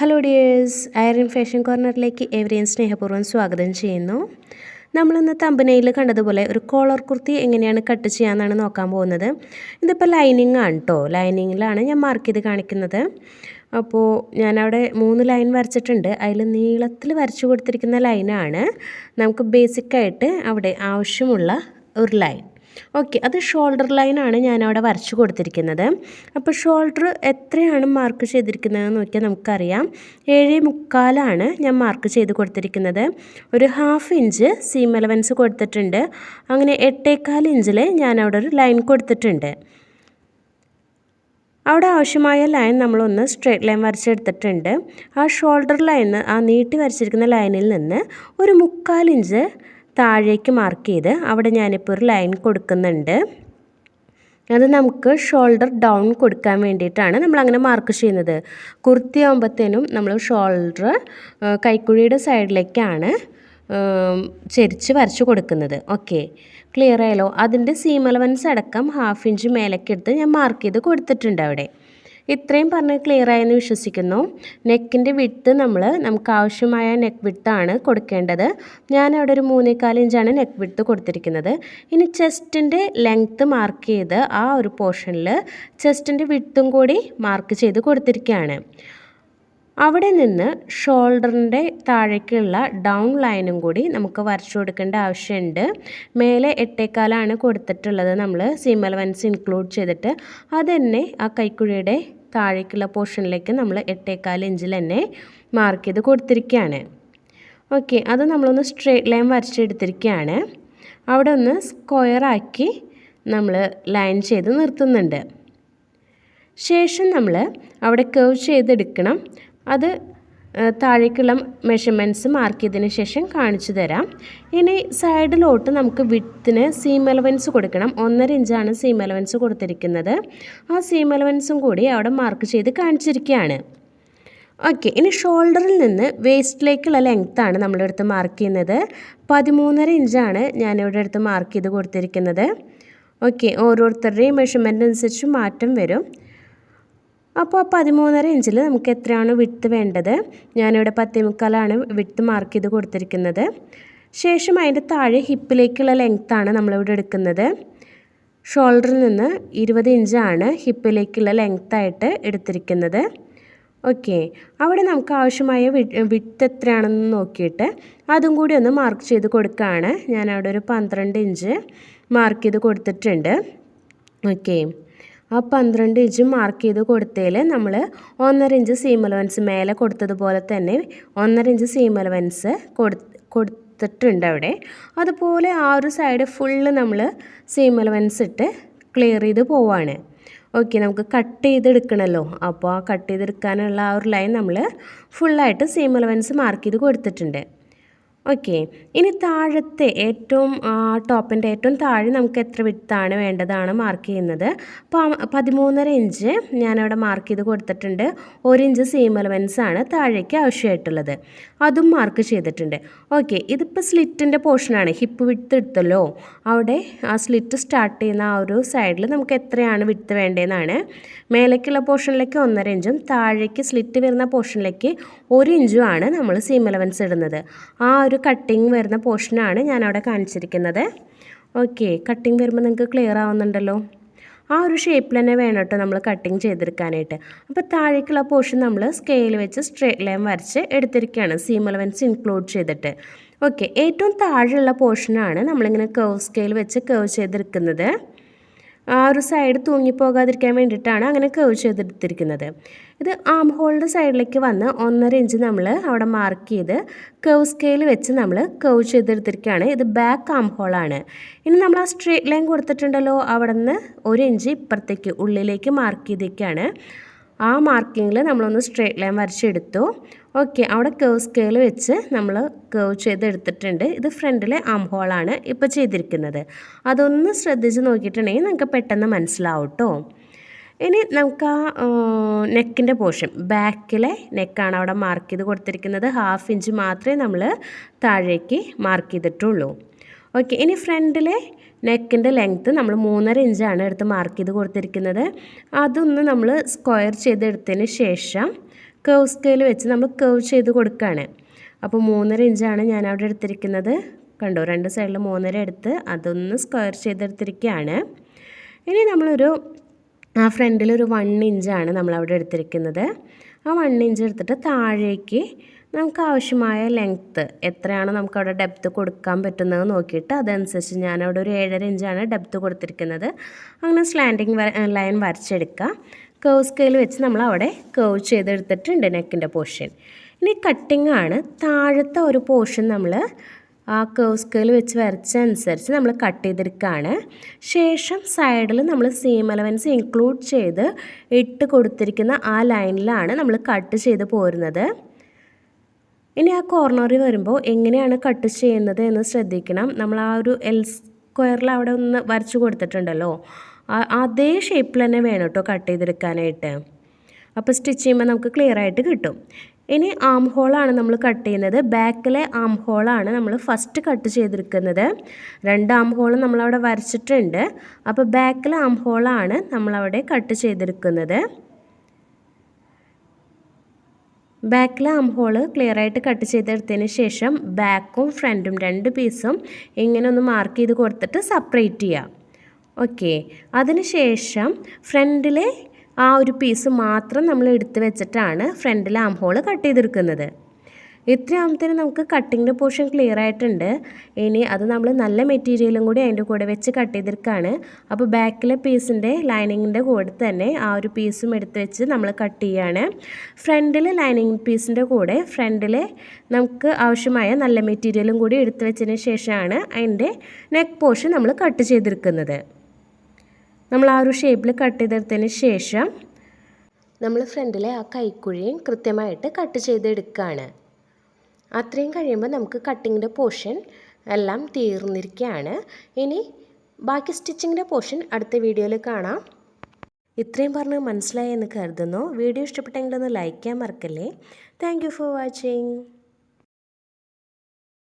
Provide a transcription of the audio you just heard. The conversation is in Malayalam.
ഹലോ ഡിയേഴ്സ് ഐറിൻ ഫാഷൻ കോർണറിലേക്ക് എവരെയും സ്നേഹപൂർവം സ്വാഗതം ചെയ്യുന്നു. നമ്മളിന്ന് തമ്പനയിൽ കണ്ടതുപോലെ ഒരു കോളർ കുർത്തി എങ്ങനെയാണ് കട്ട് ചെയ്യാമെന്നാണ് നോക്കാൻ പോകുന്നത്. ഇതിപ്പോൾ ലൈനിങ് ആണ് കേട്ടോ ലൈനിങ്ങിലാണ് ഞാൻ മാർക്ക് ചെയ്ത് കാണിക്കുന്നത്. അപ്പോൾ ഞാനവിടെ മൂന്ന് ലൈൻ വരച്ചിട്ടുണ്ട്. അതിൽ നീളത്തിൽ വരച്ചു കൊടുത്തിരിക്കുന്ന ലൈനാണ് നമുക്ക് ബേസിക്കായിട്ട് അവിടെ ആവശ്യമുള്ള ഒരു ലൈൻ ഓക്കെ അത് ഷോൾഡർ ലൈനാണ് ഞാനവിടെ വരച്ചു കൊടുത്തിരിക്കുന്നത്. അപ്പോൾ ഷോൾഡർ എത്രയാണ് മാർക്ക് ചെയ്തിരിക്കുന്നതെന്ന് നോക്കിയാൽ നമുക്കറിയാം. ഏഴ് മുക്കാലാണ് ഞാൻ മാർക്ക് ചെയ്ത് കൊടുത്തിരിക്കുന്നത്. ഒരു ഹാഫ് ഇഞ്ച് സീം അലവൻസ് കൊടുത്തിട്ടുണ്ട്. അങ്ങനെ എട്ടേക്കാൽ ഇഞ്ചിൽ ഞാനവിടെ ഒരു ലൈൻ കൊടുത്തിട്ടുണ്ട്. അവിടെ ആവശ്യമായ ലൈൻ നമ്മളൊന്ന് സ്ട്രേറ്റ് ലൈൻ വരച്ചെടുത്തിട്ടുണ്ട്. ആ ഷോൾഡർ ലൈൻ ആ നീട്ടി വരച്ചിരിക്കുന്ന ലൈനിൽ നിന്ന് ഒരു മുക്കാൽ ഇഞ്ച് താഴേക്ക് മാർക്ക് ചെയ്ത് അവിടെ ഞാനിപ്പോൾ ഒരു ലൈൻ കൊടുക്കുന്നുണ്ട്. അത് നമുക്ക് ഷോൾഡർ ഡൗൺ കൊടുക്കാൻ വേണ്ടിയിട്ടാണ് നമ്മൾ അങ്ങനെ മാർക്ക് ചെയ്യുന്നത്. കുർത്തി ആകുമ്പോഴത്തേനും നമ്മൾ ഷോൾഡർ കൈക്കുഴിയുടെ സൈഡിലേക്കാണ് ചെരിച്ച് വരച്ച് കൊടുക്കുന്നത്. ഓക്കെ ക്ലിയർ ആയല്ലോ? അതിന്റെ സീമലവൻസ് അടക്കം ഹാഫ് ഇഞ്ച് മേലേക്കെടുത്ത് ഞാൻ മാർക്ക് ചെയ്ത് കൊടുത്തിട്ടുണ്ട് അവിടെ. ഇത്രയും പറഞ്ഞ് ക്ലിയർ ആയെന്ന് വിശ്വസിക്കുന്നു. നെക്കിന്റെ വിട്ട് നമ്മൾ നമുക്ക് ആവശ്യമായ നെക്ക് വിട്ടാണ് കൊടുക്കേണ്ടത്. ഞാൻ അവിടെ ഒരു മൂന്നേകാൽ ഇഞ്ചാണ് നെക്ക് വിട്ട് കൊടുത്തിരിക്കുന്നത്. ഇനി ചെസ്റ്റിന്റെ ലെങ്ത്ത് മാർക്ക് ചെയ്ത് ആ ഒരു പോർഷനിൽ ചെസ്റ്റിന്റെ വിട്ടും കൂടി മാർക്ക് ചെയ്ത് കൊടുത്തിരിക്കുകയാണ്. അവിടെ നിന്ന് ഷോൾഡറിന്റെ താഴേക്കുള്ള ഡൗൺ ലൈനും കൂടി നമുക്ക് വരച്ചു കൊടുക്കേണ്ട ആവശ്യമുണ്ട്. മേലെ എട്ടേക്കാലാണ് കൊടുത്തിട്ടുള്ളത് നമ്മൾ സീം വൻസ് ഇൻക്ലൂഡ് ചെയ്തിട്ട്. അത് തന്നെ ആ കൈക്കുഴിയുടെ താഴേക്കുള്ള പോർഷനിലേക്ക് നമ്മൾ എട്ടേക്കാൽ ഇഞ്ചിൽ തന്നെ മാർക്ക് ചെയ്ത് കൊടുത്തിരിക്കുകയാണ്. ഓക്കെ അത് നമ്മളൊന്ന് സ്ട്രേറ്റ് ലൈൻ വരച്ചെടുത്തിരിക്കുകയാണ്. അവിടെ ഒന്ന് സ്ക്വയറാക്കി നമ്മൾ ലൈൻ ചെയ്ത് നിർത്തുന്നുണ്ട്. ശേഷം നമ്മൾ അവിടെ കേവ് ചെയ്തെടുക്കണം. അത് താഴേക്കുള്ള മെഷർമെന്റ്സ് മാർക്ക് ചെയ്തതിന് ശേഷം കാണിച്ചു തരാം. ഇനി സൈഡിലോട്ട് നമുക്ക് വിത്തിന് സീം എലവൻസ് കൊടുക്കണം. ഒന്നര ഇഞ്ചാണ് സീം എലവൻസ് കൊടുത്തിരിക്കുന്നത്. ആ സീം എലവൻസും കൂടി അവിടെ മാർക്ക് ചെയ്ത് കാണിച്ചിരിക്കുകയാണ്. ഓക്കെ ഇനി ഷോൾഡറിൽ നിന്ന് വേസ്റ്റിലേക്കുള്ള ലെങ്ത്താണ് നമ്മളെടുത്ത് മാർക്ക് ചെയ്യുന്നത്. പതിമൂന്നര ഇഞ്ചാണ് ഞാനിവിടെ അടുത്ത് മാർക്ക് ചെയ്ത് കൊടുത്തിരിക്കുന്നത്. ഓക്കെ ഓരോരുത്തരുടെയും മെഷർമെന്റ് അനുസരിച്ച് മാറ്റം വരും. അപ്പോൾ പതിമൂന്നര ഇഞ്ചിൽ നമുക്ക് എത്രയാണ് വിട്ട് വേണ്ടത്? ഞാനിവിടെ പത്തേമുക്കാലാണ് വിട്ട് മാർക്ക് ചെയ്ത് കൊടുത്തിരിക്കുന്നത്. ശേഷം അതിന്റെ താഴെ ഹിപ്പിലേക്കുള്ള ലെങ്ത്താണ് നമ്മളിവിടെ എടുക്കുന്നത്. ഷോൾഡറിൽ നിന്ന് ഇരുപത് ഇഞ്ചാണ് ഹിപ്പിലേക്കുള്ള ലെങ്ത്തായിട്ട് എടുത്തിരിക്കുന്നത്. ഓക്കെ അവിടെ നമുക്ക് ആവശ്യമായ വിട്ട് എത്രയാണെന്ന് നോക്കിയിട്ട് അതും കൂടി ഒന്ന് മാർക്ക് ചെയ്ത് കൊടുക്കുകയാണ്. ഞാൻ അവിടെ ഒരു പന്ത്രണ്ട് ഇഞ്ച് മാർക്ക് ചെയ്ത് കൊടുത്തിട്ടുണ്ട്. ഓക്കെ ആ പന്ത്രണ്ട് ഇഞ്ച് മാർക്ക് ചെയ്ത് കൊടുത്തതിൽ നമ്മൾ ഒന്നര ഇഞ്ച് സീം അലവൻസ് മേലെ കൊടുത്തതുപോലെ തന്നെ ഒന്നര ഇഞ്ച് സീം അലവൻസ് കൊടു കൊടുത്തിട്ടുണ്ട് അവിടെ. അതുപോലെ ആ ഒരു സൈഡ് ഫുള്ള് നമ്മൾ സീം അലവൻസ് ഇട്ട് ക്ലിയർ ചെയ്ത് പോവാണ്. ഓക്കെ നമുക്ക് കട്ട് ചെയ്തെടുക്കണമല്ലോ അപ്പോൾ ആ കട്ട് ചെയ്തെടുക്കാനുള്ള ആ ഒരു ലൈൻ നമ്മൾ ഫുള്ളായിട്ട് സീം അലവൻസ് മാർക്ക് ചെയ്ത് കൊടുത്തിട്ടുണ്ട്. ഓക്കെ ഇനി താഴത്തെ ഏറ്റവും ടോപ്പിന്റെ ഏറ്റവും താഴെ നമുക്ക് എത്ര വിത്താണ് വേണ്ടതാണ് മാർക്ക് ചെയ്യുന്നത്. അപ്പോൾ പതിമൂന്നര ഇഞ്ച് ഞാനവിടെ മാർക്ക് ചെയ്ത് കൊടുത്തിട്ടുണ്ട്. ഒരു ഇഞ്ച് സീം അലവൻസ് ആണ് താഴേക്ക് ആവശ്യമായിട്ടുള്ളത്. അതും മാർക്ക് ചെയ്തിട്ടുണ്ട്. ഓക്കെ ഇതിപ്പോൾ സ്ലിറ്റിന്റെ പോർഷനാണ് ഹിപ്പ് വിട്ട് എടുത്തല്ലോ. അവിടെ ആ സ്ലിറ്റ് സ്റ്റാർട്ട് ചെയ്യുന്ന ആ ഒരു സൈഡിൽ നമുക്ക് എത്രയാണ് വിട്ട് വേണ്ടതെന്നാണ്. മേലേക്കുള്ള പോർഷനിലേക്ക് ഒന്നര ഇഞ്ചും താഴേക്ക് സ്ലിറ്റ് വരുന്ന പോർഷനിലേക്ക് ഒരു ഇഞ്ചുമാണ് നമ്മൾ സീം അലവൻസ് ഇടുന്നത്. ആ ഒരു കട്ടിങ് വരുന്ന പോർഷനാണ് ഞാൻ ഞാനവിടെ കാണിച്ചിരിക്കുന്നത്. ഓക്കെ കട്ടിങ് വരുമ്പോൾ നിങ്ങൾക്ക് ക്ലിയർ ആവുന്നുണ്ടല്ലോ? ആ ഒരു ഷേപ്പിൽ തന്നെ വേണം കേട്ടോ നമ്മൾ കട്ടിങ് ചെയ്തെടുക്കാനായിട്ട്. അപ്പോൾ താഴേക്കുള്ള പോർഷൻ നമ്മൾ സ്കെയിൽ വെച്ച് സ്ട്രേറ്റ് ലൈൻ വരച്ച് എടുത്തിരിക്കുകയാണ് സീം അലവൻസ് ഇൻക്ലൂഡ് ചെയ്തിട്ട്. ഓക്കെ ഏറ്റവും താഴെയുള്ള പോർഷനാണ് നമ്മളിങ്ങനെ കർവ് സ്കെയിൽ വെച്ച് കർവ് ചെയ്തെടുക്കുന്നത്. ആ ഒരു സൈഡ് തൂങ്ങിപ്പോകാതിരിക്കാൻ വേണ്ടിയിട്ടാണ് അങ്ങനെ കേവ് ചെയ്തെടുത്തിരിക്കുന്നത് ഇത് ആം ഹോളിന്റെ സൈഡിലേക്ക് വന്ന് ഒന്നര ഇഞ്ച് നമ്മൾ അവിടെ മാർക്ക് ചെയ്ത് കേവ് സ്കെയിൽ വെച്ച് നമ്മൾ കേവ് ചെയ്തെടുത്തിരിക്കുകയാണ്. ഇത് ബാക്ക് ആം ഹോളാണ് ഇനി നമ്മൾ ആ സ്ട്രേറ്റ് ലൈൻ കൊടുത്തിട്ടുണ്ടല്ലോ അവിടെ നിന്ന് ഒരു ഇഞ്ച് ഇപ്പുറത്തേക്ക് ഉള്ളിലേക്ക് മാർക്ക് ചെയ്തേക്കാണ്. ആ മാർക്കിങ്ങിൽ നമ്മളൊന്ന് സ്ട്രേറ്റ് ലൈൻ വരച്ചെടുത്തു. ഓക്കെ അവിടെ കേവ് സ്കെയിൽ വെച്ച് നമ്മൾ കേവ് ചെയ്തെടുത്തിട്ടുണ്ട്. ഇത് ഫ്രണ്ടിലെ ആം ഹോളാണ് ഇപ്പോൾ ചെയ്തിരിക്കുന്നത്. അതൊന്ന് ശ്രദ്ധിച്ച് നോക്കിയിട്ടുണ്ടെങ്കിൽ നമുക്ക് പെട്ടെന്ന് മനസ്സിലാവും കേട്ടോ ഇനി നമുക്ക് ആ നെക്കിന്റെ പോർഷൻ ബാക്കിലെ നെക്കാണ് അവിടെ മാർക്ക് ചെയ്ത് കൊടുത്തിരിക്കുന്നത്. ഹാഫ് ഇഞ്ച് മാത്രമേ നമ്മൾ താഴേക്ക് മാർക്ക് ചെയ്തിട്ടുള്ളൂ. ഓക്കെ ഇനി ഫ്രണ്ടിലെ നെക്കിന്റെ ലെങ്ത്ത് നമ്മൾ മൂന്നര ഇഞ്ചാണ് എടുത്ത് മാർക്ക് ചെയ്ത് കൊടുത്തിരിക്കുന്നത്. അതൊന്ന് നമ്മൾ സ്ക്വയർ ചെയ്തെടുത്തതിന് ശേഷം കേവ് സ്കെയിൽ വെച്ച് നമ്മൾ കേവ് ചെയ്ത് കൊടുക്കുകയാണ് അപ്പോൾ മൂന്നര ഇഞ്ചാണ് ഞാൻ അവിടെ എടുത്തിരിക്കുന്നത്. കണ്ടോ രണ്ട് സൈഡിൽ മൂന്നര എടുത്ത് അതൊന്ന് സ്ക്വയർ ചെയ്തെടുത്തിരിക്കുകയാണ്. ഇനി നമ്മളൊരു ആ ഫ്രണ്ടിലൊരു വൺ ഇഞ്ചാണ് നമ്മളവിടെ എടുത്തിരിക്കുന്നത്. ആ വൺ ഇഞ്ച് എടുത്തിട്ട് താഴേക്ക് നമുക്ക് ആവശ്യമായ ലെങ്ത്ത് എത്രയാണ് നമുക്ക് അവിടെ ഡെപ്ത്ത് കൊടുക്കാൻ പറ്റുന്നത് നോക്കിയിട്ട് അതനുസരിച്ച് ഞാൻ അവിടെ ഒരു ഏഴര ഇഞ്ചാണ് ഡെപ്ത്ത് കൊടുത്തിരിക്കുന്നത്. അങ്ങനെ സ്ലാൻഡിങ് ലൈൻ വരച്ചെടുക്കുക. കേവ് സ്കെയിൽ വെച്ച് നമ്മൾ അവിടെ കേവ് ചെയ്തെടുത്തിട്ടുണ്ട് നെക്കിന്റെ പോർഷൻ ഇനി കട്ടിംഗ് ആണ്. താഴത്തെ ഒരു പോർഷൻ നമ്മൾ ആ കേവ് സ്കെയിൽ വെച്ച് വരച്ച അനുസരിച്ച് നമ്മൾ കട്ട് ചെയ്തെടുക്കുകയാണ് ശേഷം സൈഡിൽ നമ്മൾ സീം അലവൻസ് ഇൻക്ലൂഡ് ചെയ്ത് ഇട്ട് കൊടുത്തിരിക്കുന്ന ആ ലൈനിലാണ് നമ്മൾ കട്ട് ചെയ്ത് പോരുന്നത്. ഇനി ആ കോർണറിൽ വരുമ്പോൾ എങ്ങനെയാണ് കട്ട് ചെയ്യുന്നത് എന്ന് ശ്രദ്ധിക്കണം. നമ്മൾ ആ ഒരു എൽ സ്ക്വയറിൽ അവിടെ ഒന്ന് വരച്ച് കൊടുത്തിട്ടുണ്ടല്ലോ. അതേ ഷേപ്പിൽ തന്നെ വേണം കേട്ടോ കട്ട് ചെയ്തെടുക്കാനായിട്ട്. അപ്പോൾ സ്റ്റിച്ച് ചെയ്യുമ്പോൾ നമുക്ക് ക്ലിയർ ആയിട്ട് കിട്ടും. ഇനി ആം ഹോളാണ് നമ്മൾ കട്ട് ചെയ്യുന്നത്. ബാക്കിലെ ആം ഹോളാണ് നമ്മൾ ഫസ്റ്റ് കട്ട് ചെയ്തെടുക്കുന്നത് രണ്ട് ആം ഹോൾ നമ്മളവിടെ വരച്ചിട്ടുണ്ട്. അപ്പോൾ ബാക്കിലെ ആം ഹോളാണ് നമ്മളവിടെ കട്ട് ചെയ്തെടുക്കുന്നത് ബാക്കിലെ ആം ഹോൾ ക്ലിയർ ആയിട്ട് കട്ട് ചെയ്തെടുത്തതിന് ശേഷം ബാക്കും ഫ്രണ്ടും രണ്ട് പീസും ഇങ്ങനെ ഒന്ന് മാർക്ക് ചെയ്ത് കൊടുത്തിട്ട് സെപ്പറേറ്റ് ചെയ്യാം. ഓക്കെ അതിന് ശേഷം ഫ്രണ്ടിലെ ആ ഒരു പീസ് മാത്രം നമ്മൾ എടുത്ത് വെച്ചിട്ടാണ് ഫ്രണ്ടിൽ ആം ഹോൾ കട്ട് ചെയ്തെടുക്കുന്നത് ഇത്രയാകുമ്പോഴത്തേനും നമുക്ക് കട്ടിങ്ങിന്റെ പോർഷൻ ക്ലിയർ ആയിട്ടുണ്ട്. ഇനി അത് നമ്മൾ നല്ല മെറ്റീരിയലും കൂടി അതിന്റെ കൂടെ വെച്ച് കട്ട് ചെയ്തെടുക്കുകയാണ് അപ്പോൾ ബാക്കിലെ പീസിന്റെ ലൈനിങ്ങിന്റെ കൂടെ തന്നെ ആ ഒരു പീസും എടുത്ത് വെച്ച് നമ്മൾ കട്ട് ചെയ്യുകയാണ് ഫ്രണ്ടിലെ ലൈനിങ് പീസിന്റെ കൂടെ ഫ്രണ്ടിലെ നമുക്ക് ആവശ്യമായ നല്ല മെറ്റീരിയലും കൂടി എടുത്ത് വെച്ചതിന് ശേഷമാണ് അതിന്റെ നെക്ക് പോർഷൻ നമ്മൾ കട്ട് ചെയ്തെടുക്കുന്നത് നമ്മൾ ആ ഒരു ഷേപ്പിൽ കട്ട് ചെയ്തെടുത്തതിന് ശേഷം നമ്മൾ ഫ്രണ്ടിലെ ആ കൈക്കുഴിയും കൃത്യമായിട്ട് കട്ട് ചെയ്തെടുക്കുകയാണ് അത്രയും കഴിയുമ്പോൾ നമുക്ക് കട്ടിങ്ങിന്റെ പോർഷൻ എല്ലാം തീർന്നിരിക്കുകയാണ് ഇനി ബാക്കി സ്റ്റിച്ചിങ്ങിന്റെ പോർഷൻ അടുത്ത വീഡിയോയിൽ കാണാം. ഇത്രയും പറഞ്ഞ് മനസ്സിലായി എന്ന് കരുതുന്നു. വീഡിയോ ഇഷ്ടപ്പെട്ടെങ്കിൽ ഒന്ന് ലൈക്ക് ചെയ്യാൻ മറക്കല്ലേ. Thank for watching